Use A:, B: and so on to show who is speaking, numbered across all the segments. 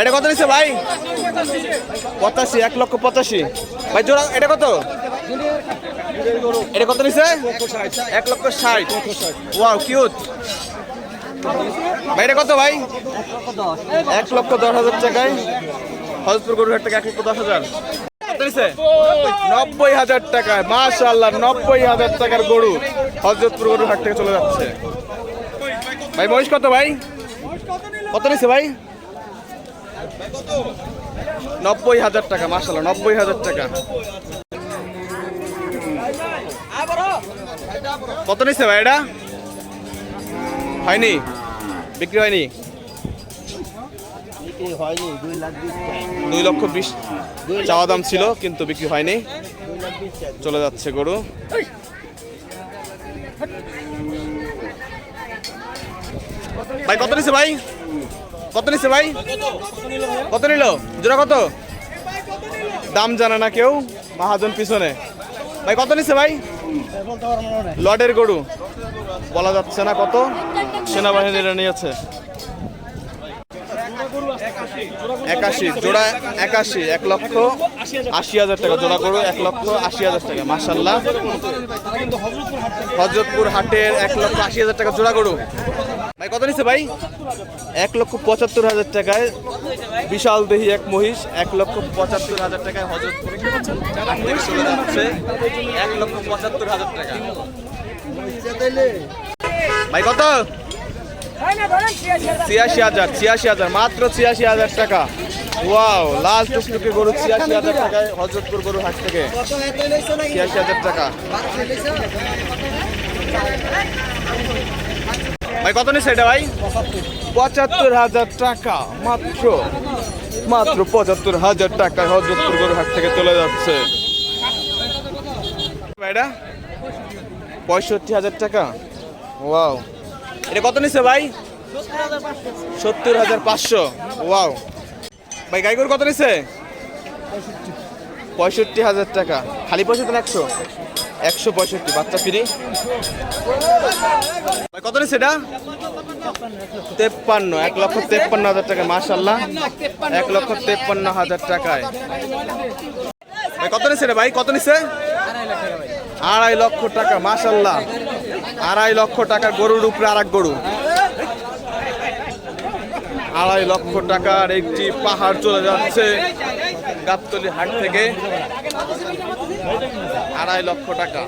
A: এটা কত নিচ্ছে ভাই? পঁচাশি, এক লক্ষ পঁচাশি। ভাই, জোড়া, এটা কত? এটা কত নিচ্ছে? এক লক্ষ ষাট। Wow, cute. ভাই, এটা কত ভাই? এক লক্ষ দশ হাজার টাকায়। হজরতপুর গরুহাট থেকে এক লক্ষ দশ হাজার। নব্বই হাজার টাকায়। মাশাল্লাহ নব্বই হাজার টাকার গরু হজরতপুর গরুর হাট থেকে চলে যাচ্ছে। ভাই, মহিষ কত ভাই? কত নিচ্ছে ভাই? নব্বই হাজার টাকা মাশাল্লাহ নব্বই হাজার টাকা। কত নিচ্ছে ভাই এটা? হয়নি? বিক্রি হয়নি?
B: দুই
A: লক্ষ বিশ চাওয়া দাম ছিল কিন্তু বিক্রি হয়নি। চলে যাচ্ছে গরু। ভাই কত নিছে ভাই? কত নিছে ভাই? কত নিল? জোড়া কত? দাম জানে না কেউ, মহাজন পিছনে। ভাই, কত নিছে ভাই? লটের গরু। বলা যাচ্ছে না কত সেনাবাহিনীরা নিয়েছে। একাশি, জোড়া একাশি, এক লক্ষ আশি হাজার টাকা জোড়া করো এক লক্ষ আশি হাজার টাকা মাসাল্লাহ হজরতপুর হাটের এক লক্ষ আশি হাজার টাকা জোড়া করো ভাই, কত নিচ্ছে ভাই? এক লক্ষ পঁচাত্তর হাজার টাকায় বিশাল দেহি এক মহিষ, এক লক্ষ পঁচাত্তর হাজার টাকায় যাচ্ছে এক লক্ষ পঁচাত্তর হাজার টাকা। ভাই, কত? ছিয়াশি হাজার ছিয়াশি হাজার, মাত্র ছিয়াশি হাজার টাকা। ওয়াও, লাল টুকটুকে গরু ছিয়াশি হাজার টাকায় হজরতপুর গরু হাট থেকে। ছিয়াশি হাজার টাকা। ভাই কত নিচ্ছে এটা ভাই? পঁচাত্তর হাজার টাকা মাত্র মাত্র পঁচাত্তর হাজার টাকায় হজরতপুর গরু হাট থেকে চলে যাচ্ছে। ভাইটা পঁয়ষট্টি হাজার টাকা। ওয়াও। এটা কত নিচ্ছে ভাই? সত্তর হাজার পাঁচশো। ওয়াও। ভাই গাই গরু কত নিচ্ছে? পঁয়ষট্টি হাজার টাকা। খালি পঁয়ষট্টি একশো। একশো পঁয়ষট্টি, বাচ্চা ফ্রি। কত নিচ্ছে এটা? তেপ্পান্ন, এক লক্ষ তেপ্পান্ন হাজার টাকা মাশাল্লাহ এক লক্ষ তেপ্পান্ন হাজার টাকায়। কত নিচ্ছে রে ভাই? কত নিচ্ছে? আড়াই লক্ষ টাকা মাশাল্লাহ আড়াই লক্ষ টাকার গরুর উপরে আর গরু। আড়াই লক্ষ টাকার একটি পাহাড় চলে যাচ্ছে। গাবতলি হাট থেকে আড়াই লক্ষ টাকা।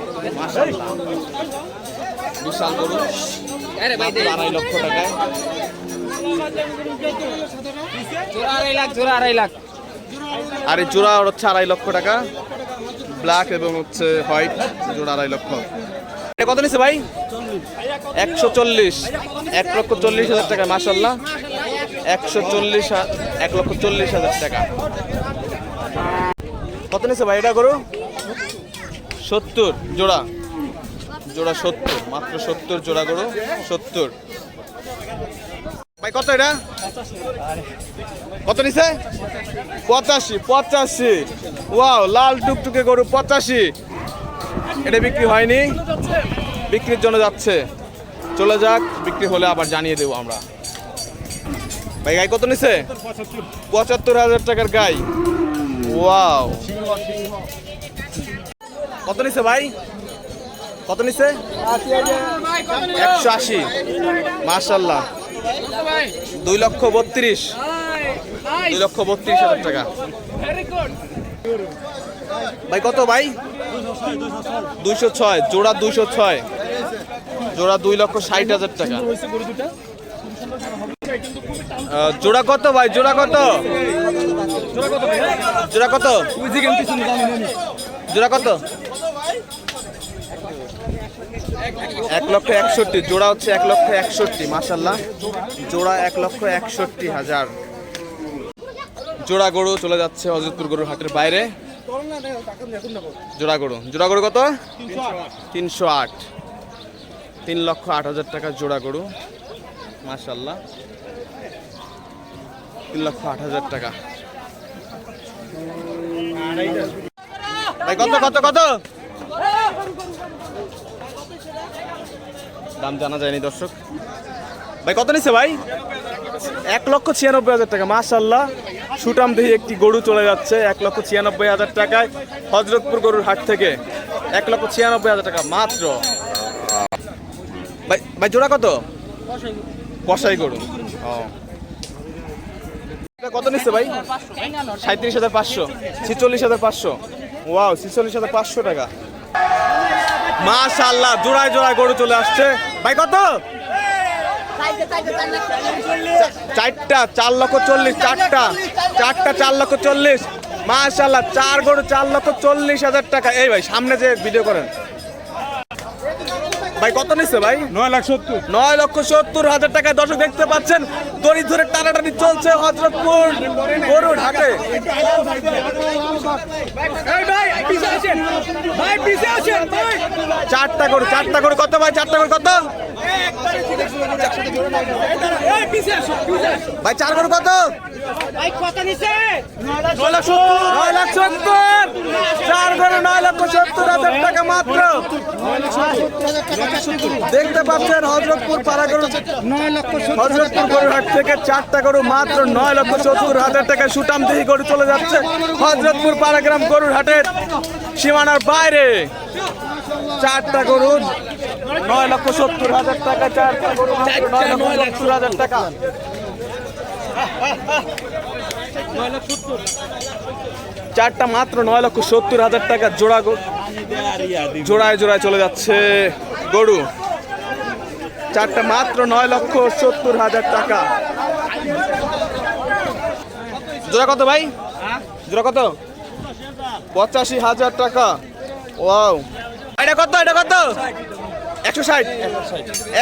A: বিশাল গরু। আড়াই লক্ষ টাকায়।
B: আড়াই লাখ জোড়া আড়াই লাখ।
A: আর এই জোড়া হচ্ছে আড়াই লক্ষ টাকা। ব্ল্যাক এবং হচ্ছে হোয়াইট জোড়া আড়াই লক্ষ। কত নিচ্ছে ভাই? একশো চল্লিশ। এক লক্ষ চল্লিশ হাজার টাকা মাসাল্লাহ একশো চল্লিশ এক লক্ষ চল্লিশ হাজার টাকা। কত নিচ্ছে ভাই এটা করু সত্তর জোড়া। জোড়া সত্তর মাত্র সত্তর জোড়া করো সত্তর। ভাই কত এটা? কত নিছে? পঁচাশি পঁচাশি। ওয়াও লাল টুকটুকে গরু পঁচাশি। এটা বিক্রি হয়নি। বিক্রির জন্য যাচ্ছে। চলে যাক বিক্রি হলে আবার জানিয়ে দেবো আমরা। ভাই গাই কত নিছে? পঁচাত্তর হাজার টাকার গাই। ওয়াও কত নিছে ভাই? কত নিছে? একশো আশি। মার্শাল্লাহ দুই লক্ষ বত্রিশ। দুই লক্ষ বত্রিশ হাজার টাকা। ভাই, কত ভাই? দুইশো ছয়। জোড়া দুইশো ছয়। জোড়া দুই লক্ষ ষাট হাজার টাকা। জোড়া কত ভাই? জোড়া কত? জোড়া কত? জোড়া কত? এক লক্ষ একষট্টি। জোড়া হচ্ছে এক লক্ষ একষট্টি মাসাল্লাহ জোড়া এক লক্ষ একষট্টি হাজার। জোড়া গরু চলে যাচ্ছে হজরতপুর গরুর হাটের বাইরে। জোড়া গরু। জোড়া গরু কত? তিনশো আট। তিন লক্ষ আট হাজার টাকা জোড়া গরু। মাসাল্লাহ তিন লক্ষ আট হাজার টাকা। ভাই, কত কত কত? দাম জানা যায়নি দর্শক। ভাই, কত নিচ্ছে ভাই? এক লক্ষ ছিয়ানব্বই হাজার টাকা মাশাল্লাহ সুটাম দেহি একটি গরু চলে যাচ্ছে, এক লক্ষ ছিয়ানব্বই হাজার টাকায় হজরতপুর গরুর হাট থেকে। এক লক্ষ ছিয়ানব্বই হাজার টাকা মাত্র। ভাই ভাই, জোড়া কত? কষাই গরু। ও। কত নিচ্ছে ভাই? সাঁত্রিশ হাজার পাঁচশো, ছিচল্লিশ হাজার পাঁচশো। ওয়াও, ছিচল্লিশ হাজার পাঁচশো টাকা। মাশাল্লাহ জোড়ায় জোড়ায় গরু চলে আসছে। ভাই, কত? চারটা, চার লক্ষ চল্লিশ, চারটা। চারটা, চার লক্ষ চল্লিশ। মাশাল্লাহ চার গরু, চার লক্ষ চল্লিশ হাজার টাকা। এই ভাই, সামনে যে ভিডিও করেন। ভাই কত নিচ্ছে ভাই?
C: নয় লাখ সত্তর।
A: নয় লক্ষ সত্তর হাজার টাকা দর্শক দেখতে পাচ্ছেন। দড়ি ধরে টানাটানি চলছে হজরতপুর গরুর হাটে। চারটা গরু চারটা গরু কত ভাই? চারটা গরু কত? ভাই চার গরু কত? ভাই কত নিচ্ছে? নয় লাখ সত্তর। নয় লাখ সত্তর চার গরু নয় লক্ষ সত্তর হাজার টাকা মাত্র দেখতে পাচ্ছেন হজরতপুর পাড়া গরু হজরতপুর গরুর থেকে চারটা গরু মাত্র নয় লক্ষ সত্তর হাজার টাকা সুটাম দেহি গরু চলে যাচ্ছে। হজরতপুর পাড়াগ্রাম গরুর হাটের সীমানার বাইরে। চারটা গরু নয় লক্ষ সত্তর হাজার টাকা, চারটা গরু নয় লক্ষ সত্তর হাজার টাকা। চারটা মাত্র নয় লক্ষ সত্তর হাজার টাকা জোড়া জোড়ায় জোড়ায় চলে যাচ্ছে গরু। চারটা মাত্র নয় লক্ষ সত্তর হাজার টাকা। জোড়া কত ভাই? জোড়া কত? পঁচাশি হাজার টাকা। ওয়াও। এটা কত? এটা কত? একশো ষাট।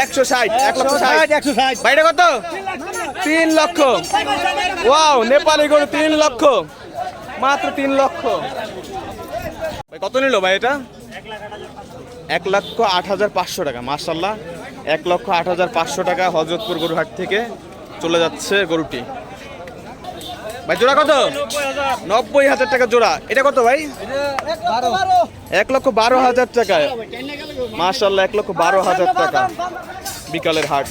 A: একশো ষাট এক লক্ষ ষাট।
C: একশো ষাট
A: বাইরে কত? তিন লক্ষ। ওয়াও নেপালি গরু তিন লক্ষ। মাত্র তিন লক্ষ। কত নিল ভাই এটা? এক লক্ষ আট হাজার পাঁচশো টাকা মার্শাল্লাহ এক লক্ষ আট হাজার পাঁচশো টাকা হজরতপুর গরুহাট থেকে চলে যাচ্ছে গরুটি। ভাই, জোড়া কত? নব্বই হাজার টাকা জোড়া। এটা কত ভাই? এক লক্ষ বারো হাজার টাকায়। মার্শাল্লাহ এক লক্ষ বারো হাজার টাকা। বিকালের হাট।